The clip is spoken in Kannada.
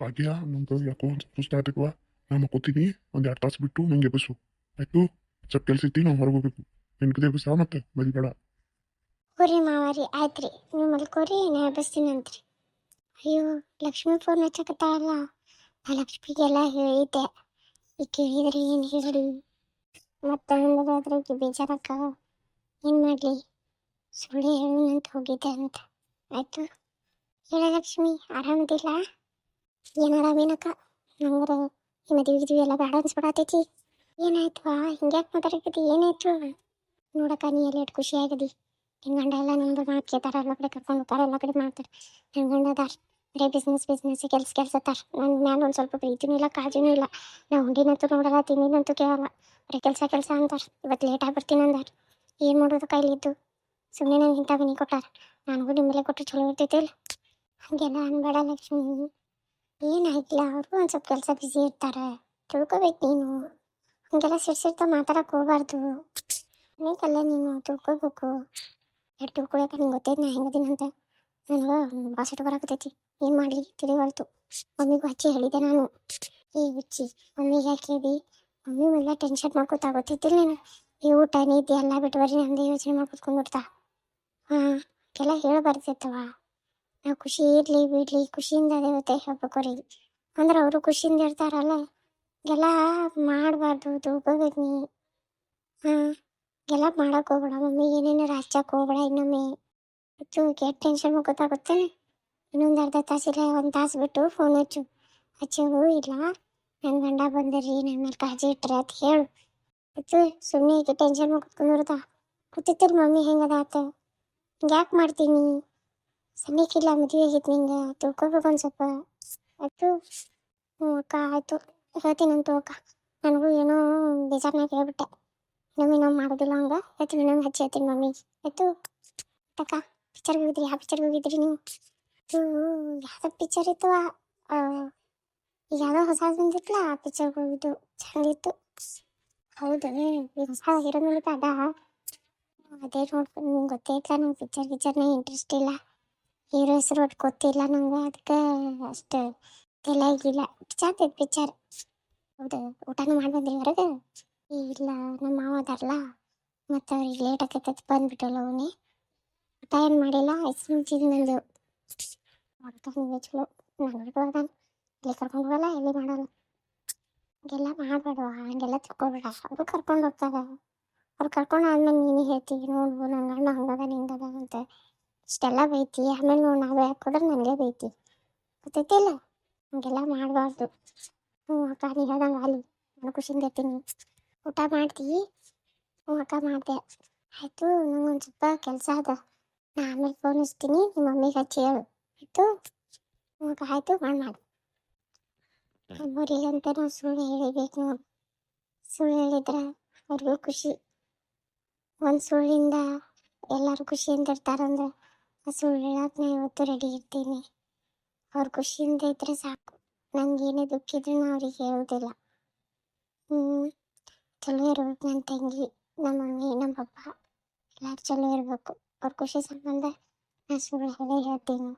ಭಾಗ್ಯ ನಂಗೆ ಯಾಕೋ ಒಂದು ಸುಸ್ತು ಆಗ್ತೈತವ ನಾ ಮಕ್ಕೋತೀನಿ, ಒಂದು ಎರಡು ತಾಸು ಬಿಟ್ಟು ನಂಗೆ ಎಬ್ಬಿಸು. ಆಯ್ತು? ಸ್ವಲ್ಪ ಕೆಲಸ ಐತಿ ನಾವು ಹೊರಗೆ ಹೋಗ್ಬೇಕು. ನೆನ್ಕದೆ ಎಬ್ಬಿಸ ಮತ್ತೆ? ಮರಿಬೇಡ. ಹೋರಿ ಮಾವಾರಿ ಆಯ್ತು ರೀ ನೀವು ಮಲ್ಕೋರಿ, ನಾ ರೀ ಅಯ್ಯೋ, ಲಕ್ಷ್ಮಿ ಫೋನ್ ಹಚ್ಚಕತ್ತಾಳಲ್ಲ. ನಾ ಲಕ್ಷ್ಮಿಗೆಲ್ಲ ಹೇಳಿದ್ದೆ. ಈಗ ಕೇಳಿದ್ರೆ ಏನು ಹೇಳಿ? ಮತ್ತೆ ಅಂದ್ರೆ ಈಕೆ ಬೇಜಾರಕ್ಕ ಏನು ಮಾಡಲಿ? ಸುಳ್ಳು ಹೇಳೋಣಂತ ಹೋಗಿದ್ದೆ ಅಂತ. ಆಯಿತು? ಹೇಳ ಲಕ್ಷ್ಮಿ, ಆರಾಮದಿಲ್ಲ? ಏನು ಆರಾಮೇನಕ್ಕ ನಂಗರ ಈ ಮದುವೆ ಗಿದ್ವಿ ಎಲ್ಲ ಬೇಡ ಅನ್ಸ್ಬಿಡತೈತಿ. ಏನಾಯ್ತವಾ ಹಿಂಗ್ಯಾಕೆ ಮಾತಾಡಕತ್ತಿ ಏನಾಯ್ತು ನೋಡಕ್ಕ, ನೀ ಎಲ್ಲ ಎಷ್ಟು ಖುಷಿ ಆಗದಿ ನಿನ್ನ ಗಂಡ ಎಲ್ಲ ನಮ್ದು ಮಾತು ಕೇಳ್ತಾರ, ಎಲ್ಲ ಕಡೆ ಕರ್ಕೊಂಡು ಹೋಗ್ತಾರೆ, ಎಲ್ಲ ಕಡೆ ಮಾಡ್ತಾರೆ. ನನ್ನ ಬರೀ ಬಿಸ್ನೆಸ್ ಬಿಸ್ನೆಸ್ ಕೆಲಸ ಕೆಲಸ ತಾರ್ ನನ್ನ ಮ್ಯಾಲ ಒಂದು ಸ್ವಲ್ಪ ಪ್ರೀತಿನೂ ಇಲ್ಲ, ಕಾಳಜಿನೂ ಇಲ್ಲ. ನಾವು ಉಂಡಿನಂತೂ ನೋಡಲ್ಲ ತಿಂದಿನಂತೂ ಕೇಳಲ್ಲ. ಬರೀ ಕೆಲಸ ಕೆಲಸ ಅಂತಾರೆ ಇವತ್ತು ಲೇಟಾಗಿ ಬರ್ತೀನಿ ಅಂದಾರ. ಏನು ಮಾಡೋದು ಕೈಲಿದ್ದು ಸುಮ್ಮನೆ ನಂಗೆ ಇಂಥ ಮನೆ ಕೊಟ್ಟಾರ. ನನಗೂ ನಿಮ್ಮಲ್ಲೇ ಕೊಟ್ಟು ಚಲೋ ಇರ್ತೈತಿಲ್ಲ ಹಾಗೆಲ್ಲ ಅನ್ಬೇಡ ಲಕ್ಷ್ಮಿ. ಏನಾಗಿಲ್ಲ ಅವ್ರಿಗೂ ಒಂದು ಸ್ವಲ್ಪ ಕೆಲಸ ಬ್ಯುಸಿ ಇರ್ತಾರೆ. ತಿಳ್ಕೊಬೇಕು ನೀನು. ಹಂಗೆಲ್ಲ ಸಿಡ್ಸಿರ್ತ ಮಾತಾಡಕ್ಕೆ ಹೋಗ್ಬಾರ್ದು. ಬೇಕಲ್ಲ ನೀನು ತಿಳ್ಕೊಬೇಕು. ಎರಡು ತಿಳ್ಕೊಳಕ್ಕೆ ನಂಗೆ ಗೊತ್ತೈತೆ ನಾ ಹೆಂಗದೀನಂತ ನನಗೆ ಬಾಸಿಟ್ಟು ಬರಾಕತೈತಿ ಏನು ಮಾಡಲಿ? ತಿಳಿವಲ್ತು ಮಮ್ಮಿಗೂ ಹಚ್ಚಿ ಹೇಳಿದೆ ನಾನು. ಈ ಹುಚ್ಚಿ ಮಮ್ಮಿಗೆ ಹಾಕಿದಿ ಮಮ್ಮಿ ಎಲ್ಲ ಟೆನ್ಷನ್ ಮಾಡ್ಕೊತಾ ಗೊತ್ತಿದ್ದಿಲ್ಲ ನೀನು. ಈ ಊಟ ನೀತಿ ಎಲ್ಲ ಬಿಟ್ಟು ಬರ್ರಿ, ನಂದೇ ಯೋಚನೆ ಮಾಡ್ಕೊತ್ಕೊಂಡ್ಬಿಡ್ತಾ ಹಾಂ, ಎಲ್ಲ ಹೇಳಬಾರ್ದಿತ್ತವ ನಾವು ಖುಷಿ ಇರಲಿ ಬಿಡಲಿ, ಖುಷಿಯಿಂದ ದೇವತೆ ಹೇಳ್ಬೇಕು ರೀ ಅಂದ್ರೆ ಅವರು ಖುಷಿಯಿಂದ ಇರ್ತಾರಲ್ಲ. ಎಲ್ಲ ಮಾಡಬಾರ್ದು ತಿಳ್ಕೊಬೇಕು ನೀ ಹಾಂ, ಎಲ್ಲ ಮಾಡಕ್ಕೆ ಹೋಗ್ಬೇಡ. ಮಮ್ಮಿ ಏನೇನಾರು ಹಚ್ಚಕ್ಕೆ ಹೋಗ್ಬೇಡ ಇನ್ನೊಮ್ಮೆ. ಹಚ್ಚು ಕೆಟ್ಟ ಟೆನ್ಷನ್ ಗೊತ್ತಾಗುತ್ತೇನೆ ಇನ್ನೊಂದು ಅರ್ಧ ತಾಸಿಲ್ಲ ಒಂದು ತಾಸು ಬಿಟ್ಟು ಫೋನ್ ಹಚ್ಚು. ಹಚ್ಚೋದು ಇಲ್ಲ. ನನ್ನ ಗಂಡ ಬಂದಿರಿ ನನ್ನ ಮೇಲೆ ಕಾಳಜಿ ಇಟ್ರೆ ಅಂತ ಹೇಳು. ಹಚ್ಚು ಸುಮ್ಮನೆ ಟೆನ್ಷನ್ ಮಾಡ್ಕೊಂಡ್ಬಿಡ್ತಾ ಗೊತ್ತಿತ್ತಿಲ್ಲ ಮಮ್ಮಿ ಹೆಂಗದ ಆತ ಯಾಕೆ ಮಾಡ್ತೀನಿ? ಸಣ್ಣಕ್ಕಿಲ್ಲ ಮದುವೆ ಆಗೈತೆ ನಿಂಗೆ ತಿಳ್ಕೊಬೇಕು ಸ್ವಲ್ಪ ಆಯ್ತು ಹ್ಞೂ ಅಕ್ಕ ಆಯಿತು ಹೇಳ್ತೀನಂತು ಅಕ್ಕ ನನಗೂ ಏನೋ ಬೇಜಾರ್ನಾಗ ಹೇಳ್ಬಿಟ್ಟೆ ಇನ್ನೊಮ್ಮೆ ನಾವು ಮಾಡೋದಿಲ್ಲ ಹಂಗೆ ಹೇಳ್ತೀನಿ ಇನ್ನೊಮ್ಮೆ ಹಚ್ಚಿ ಹೇಳ್ತೀನಿ ಮಮ್ಮಿ ಆಯಿತು ಅಕ್ಕ ಪಿಕ್ಚರ್ಗೆ ಹೋಗಿದ್ರಿ ಯಾವ ಪಿಕ್ಚರ್ಗೆ ಹೋಗಿದ್ರಿ ನೀವು ಇದು ಯಾವ್ದೋ ಪಿಕ್ಚರ್ ಇತ್ತು ಈಗ ಯಾವುದೋ ಹೊಸ ಬಂದಿತ್ತಲ್ಲ ಆ ಪಿಕ್ಚರ್ಗೆ ಹೋಗಿದ್ದು ಚೆನ್ನಾಗಿತ್ತು ಹೌದು ಈಗ ಹೊಸ ಹೀರೋ ನೋಡಿದ ಅದ ಅದೇ ನೋಡ್ಕೊಂಡು ನಿಂಗೆ ಗೊತ್ತೇ ಇಲ್ಲ ನಂಗೆ ಪಿಕ್ಚರ್ ಪಿಕ್ಚರ್ನೇ ಇಂಟ್ರೆಸ್ಟ್ ಇಲ್ಲ ಹೀರೋ ಹೆಸರು ಒಟ್ಟು ಗೊತ್ತಿಲ್ಲ ನಂಗೆ ಅದಕ್ಕೆ ಅಷ್ಟು ತಲೆಯಾಗಿಲ್ಲ. ಚಂದ ಚಂದ ಪಿಕ್ಚರ್ ಹೌದು, ಊಟನೂ ಮಾಡಿ ಬಂದ್ರಿ ಹೊರಗೆ? ಇಲ್ಲ, ನಮ್ಮ ಮಾವ ಅದಾರಲ್ಲ, ಮತ್ತು ಅವ್ರಿಗೆ ಲೇಟ್ ಆಕೈತೆ ಬಂದ್ಬಿಟ್ಟಲ್ಲ ಅವನೇ. ಊಟ ಏನು ಮಾಡಿಲ್ಲ ಐಸ್ ಮುಂಚಿದ ನಂದು. ನೀವೇ ಚಲೋ. ನಾನು ಬಿಟ್ಟು ಇಲ್ಲಿ ಕರ್ಕೊಂಡು ಹೋಗಲ್ಲ, ಎಲ್ಲಿ ಮಾಡಲ್ಲ. ಹಂಗೆಲ್ಲ ಮಾಡಬೇಡ ಹಂಗೆಲ್ಲ ತಿಳ್ಕೊಬೇಡ. ಅದು ಕರ್ಕೊಂಡು ಹೋಗ್ತಾರೆ. ಅವ್ರು ಕರ್ಕೊಂಡು ಆದ್ಮೇಲೆ ನೀನೇ ಹೇಳ್ತೀವಿ ನೋಡು, ನನ್ನ ಗಂಡ ಹಂಗದ ಹಿಂಗದ ಅಂತ. ಇಷ್ಟೆಲ್ಲ ಬೈತಿ, ಆಮೇಲೆ ನೋಡಿ ನಾವು ಯಾಕೆ ಕೊಡ್ರೆ ನನಗೆ ಬೈತಿ. ಗೊತ್ತೈತಿಲ್ಲ ಹಂಗೆಲ್ಲ ಮಾಡಬಾರ್ದು. ಹ್ಞೂ ಅಕ್ಕ, ನೀ ಹೇಳ್ದಂಗೆ ಅಲ್ಲಿ ನಾನು ಖುಷಿಯಿಂದ ಇರ್ತೀನಿ. ಊಟ ಮಾಡ್ತಿ? ಹ್ಞೂ ಅಕ್ಕ, ಮಾಡಿದೆ. ಆಯಿತು ನಂಗೊಂದು ಸ್ವಲ್ಪ ಕೆಲಸ ಅದ. ನಾ ಆಮೇಲೆ ಫೋನ್ ಹಚ್ತೀನಿ ನಿಮ್ಮ ಮಮ್ಮಿಗೆ ಹಚ್ಚಿ ಹೇಳು. ಆಯಿತು? ಹ್ಞೂ ಅಕ್ಕ, ಆಯಿತು, ಮಾಡಿ, ಮಾಡು. ನಮ್ಮೂರಿಗಂತ ನಾವು ಸುಳ್ಳು ಹೇಳಿಬೇಕು. ಸುಳ್ಳು ಹೇಳಿದ್ರೆ ಅವ್ರಿಗೂ ಖುಷಿ. ಒಂದು ಸುಳ್ಳಿಂದ ಎಲ್ಲರೂ ಖುಷಿಯಿಂದ ಇರ್ತಾರಂದ್ರೆ ಸುಳ್ಳು ಹೇಳಕ್ಕೆ ಇವತ್ತು ರೆಡಿ ಇರ್ತೀನಿ. ಅವ್ರು ಖುಷಿಯಿಂದ ಇದ್ರೆ ಸಾಕು. ನಂಗೆ ಏನೇ ದುಃಖ ಇದ್ರೂ ನಾ ಅವ್ರಿಗೆ ಹೇಳೋದಿಲ್ಲ. ಹ್ಞೂ ಚಲೋ ಇರ್ಬೇಕು ನನ್ನ ತಂಗಿ ನಮ್ಮ ಮಮ್ಮಿ ನಮ್ಮ ಪಪ್ಪ. ಎಲ್ಲರೂ ಚಲೋ ಇರಬೇಕು. ಅವ್ರ ಖುಷಿ ಸಂಬಂಧ ನಾ ಸುಳ್ಳು ಹೇಳೇ ಹೇಳ್ತೀನಿ.